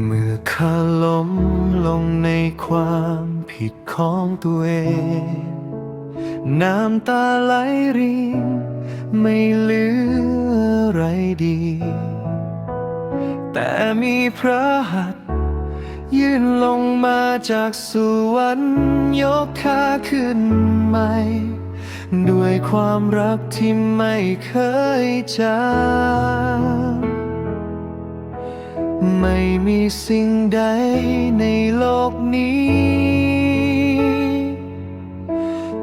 เมื่อข้าล้มลงในความผิดของตัวเอง น้ำตาไหลรินไม่เหลืออะไรดี แต่มีพระหัตถ์ยื่นลงมาจากสวรรค์ยกข้าขึ้นใหม่ ด้วยความรักที่ไม่เคยจาง ไม่มีสิ่งใดในโลกนี้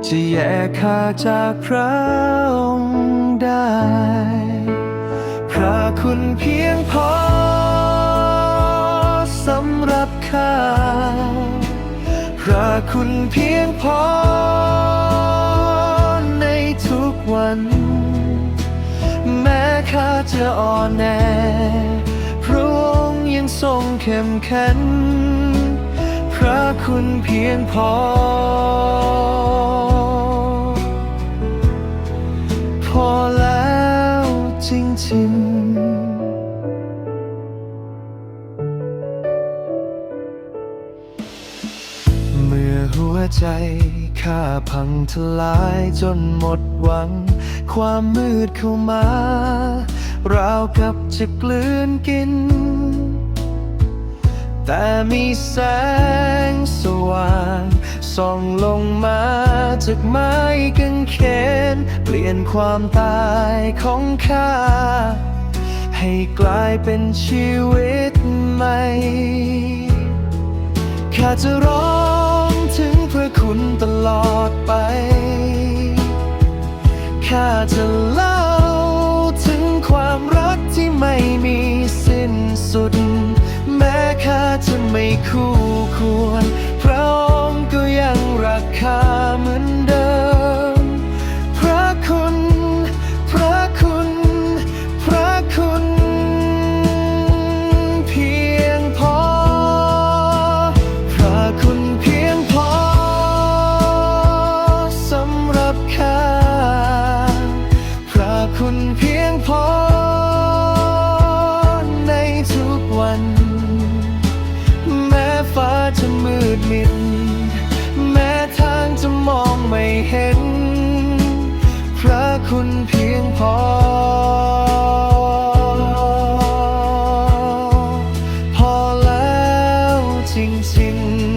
จะแยกข้าจากพระองค์ได้ พระคุณเพียงพอสำหรับข้า พระคุณเพียงพอในทุกวัน แม้ข้าจะอ่อนแอ เข้มแข็งพระคุณเพียงพอ พอแล้วจริงๆเมื่อหัวใจข้าพังทลายจนหมดหวัง ความมืดเข้ามาราวกับจะกลืนกิน แต่มีแสงสว่างส่องลงมาจากไม้กางเขน เปลี่ยนความตายของข้า ให้กลายเป็นชีวิตใหม่ข้าจะร้องถึงพระคุณตลอดไปข้าจะ คู่ควร พระองค์ก็ยังรักข้าเหมือนเดิม พระคุณ พระคุณ พระคุณ เพียงพอ พระคุณเพียงพอสำหรับข้า พระคุณเพียงพอในทุกวัน ดมินแม้ทางจะมองไม่เห็น พระคุณเพียงพอ พอแล้วจริงๆ